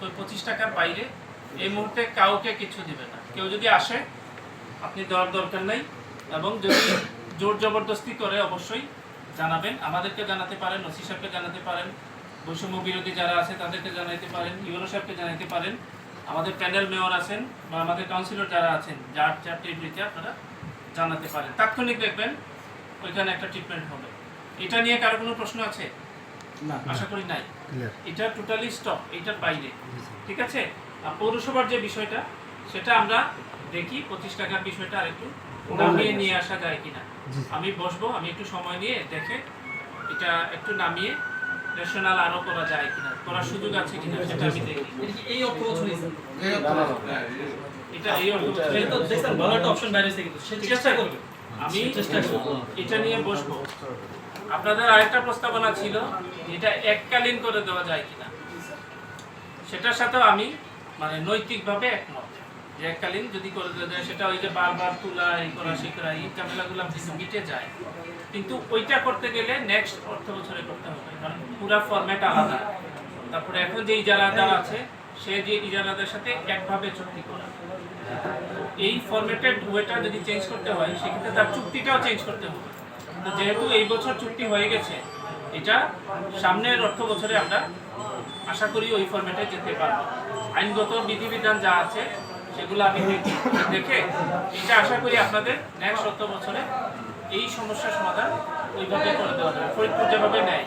তো পঁচিশ টাকার বাইরে এই মুহূর্তে কাউকে কিছু দিবে না। কেউ যদি আসে, আপনি দেওয়ার দরকার নেই এবং যদি জোর জবরদস্তি করে অবশ্যই জানাবেন। আমাদেরকে জানাতে পারেন, ওসি সাহেবকে জানাতে পারেন, বৈষম্য বিরোধী যারা আছে তাদেরকে জানাতে পারেন ইউরো সাহেবকে জানাতে পারেন। আমাদের প্যানেল মেয়র আছেন বা আমাদের কাউন্সিলর যারা আছেন, যার যার টেবিলিতে আপনারা জানাতে পারেন। তাৎক্ষণিক দেখবেন ওইখানে একটা ট্রিটমেন্ট হবে। এটা নিয়ে কারও কোনো প্রশ্ন আছে? আশা করি নাই। এটা টোটালি স্টপ এটার বাইরে। ঠিক আছে? পৌরসভার যে বিষয়টা সেটা আমরা দেখি পঁচিশ টাকার বিষয়টা আরেকটু নামিয়ে নিয়ে আসা যায় কিনা। আমি বসবো আমি একটু সময় নিয়ে দেখে এটা একটু নামিয়ে রেশনাল আরও করা যায় কিনা করার সুযোগ আছে কিনা সেটা আমি দেখি। এই এটা এই ভালো একটা অপশন বাইরে থেকে কিন্তু সে ঠিক চেষ্টা আছে। করবে। আমি চেষ্টা করব। এটা নিয়ে বসবো। আপনাদের আরেকটা প্রস্তাবনা ছিল এটা এককালীন করে দেওয়া যায় কিনা। সেটার সাথেও আমি মানে নৈতিকভাবে একমত যে এককালীন যদি করে দেওয়া যায়, সেটা ওই যে বারবার তোলা, এই করা সে করা, এই ঝামেলাগুলো কিন্তু মিটে যায়। কিন্তু ওইটা করতে গেলে নেক্সট অর্থ বছরে করতে হবে, কারণ পুরা ফরম্যাট আলাদা। তারপরে এখন যে ইজারাদার আছে, সে যে ইজারাদার সাথে একভাবে চুক্তি করা। এই ফরম্যাটের ওয়েটা যদি চেঞ্জ করতে হয়, সেক্ষেত্রে তার চুক্তিটাও চেঞ্জ করতে হবে। তো যেহেতু এই বছর চুক্তি হয়ে গেছে, এটা সামনের অর্থ বছরে আমরা আশা করি ওই ফরম্যাটে যেতে পারব। আইনগত বিধিবিধান যা আছে, সেগুলো আমি দেখে এটা আশা করি আপনাদের নেক্সট অর্থ বছরে এই সমস্যার সমাধান ওইভাবে করে দেওয়া যাবে। ফরিদপুর যেভাবে নেয়,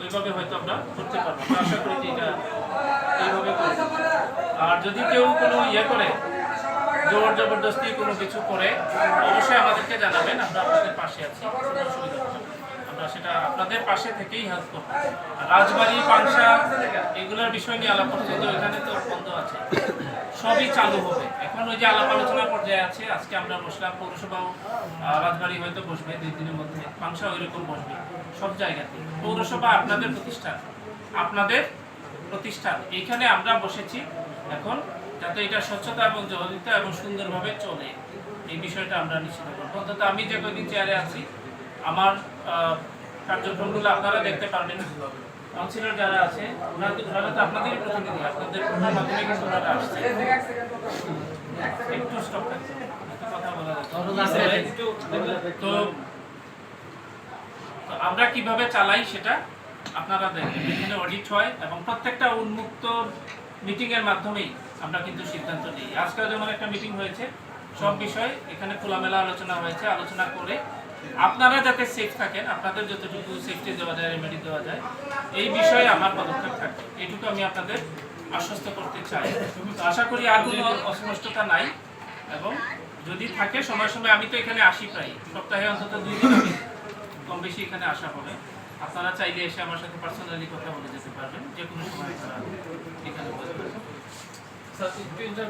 ওইভাবে হয়তো আমরা করতে পারব। আশা করি যে এটা এইভাবে করব আর যদি কেউ কোনো ইয়ে করে জোর জবরদস্তি কোনো কিছু করে, অবশ্যই আমাদেরকে জানাবেন, আমরা আপনাদের পাশে আছি। আমরা সেটা আপনাদের পাশে থেকেই হেল্প করব। রাজবাড়ি পাংশা এগুলোর বিষয় নিয়ে আলাপ করছে যে ওইখানে তো বন্ধ আছে। সবই চালু হবে। এখন ওই যে আলাপ আলোচনার পর্যায়ে আছে, আজকে আমরা বসলাম পৌরসভাও রাজবাড়ি হয়তো বসবে দুই দিনের মধ্যে পাংশা ওইরকম বসবে, সব জায়গাতে। পৌরসভা আপনাদের প্রতিষ্ঠান আপনাদের প্রতিষ্ঠান এইখানে আমরা বসেছি। এখন যাতে এটা স্বচ্ছতা এবং জবাবিতা এবং সুন্দরভাবে চলে। এই বিষয়টা আমরা নিশ্চিত করব। অন্তত আমি যে কদিন চেয়ারে আছি আমার কার্যক্রমগুলো আপনারা দেখতে পারবেন। কাউন্সিলর যারা আছে ওনারা তো- ওনারা তো আপনাদেরই প্রতিনিধি আপনাদের মাধ্যমে কিন্তু ওনারা আসছে। একটু স্টপ কথা বলা তো আমরা কীভাবে চালাই সেটা আপনারা দেখেন এখানে অডিট হয় এবং প্রত্যেকটা উন্মুক্ত মিটিং এর মাধ্যমেই আমরা কিন্তু সিদ্ধান্ত নিই। আজকে যেমন একটা মিটিং হয়েছে, সব বিষয় এখানে খোলামেলা আলোচনা হয়েছে, আলোচনা করে আপনারা যাতে সেফ থাকেন, আপনাদের যতটুকু সেফটি দেওয়া যায় রেমেডি দেওয়া যায়, এই বিষয়ে আমার পদক্ষেপ থাকবে। এইটুকু আমি আপনাদের আশ্বস্ত করতে চাই। আশা করি আর কোনো অস্পষ্টতা নাই এবং যদি থাকে, সময় সময় আমি তো এখানে আসি প্রায়। সপ্তাহে অন্তত দুই দিন কম বেশি এখানে আসা হবে। আপনারা চাইলে এসে আমার সাথে পার্সোনালি কথা বলে যেতে পারবেন। যে কোনো সময় আপনারা এখানে বসে পারেন। স্যার, একটু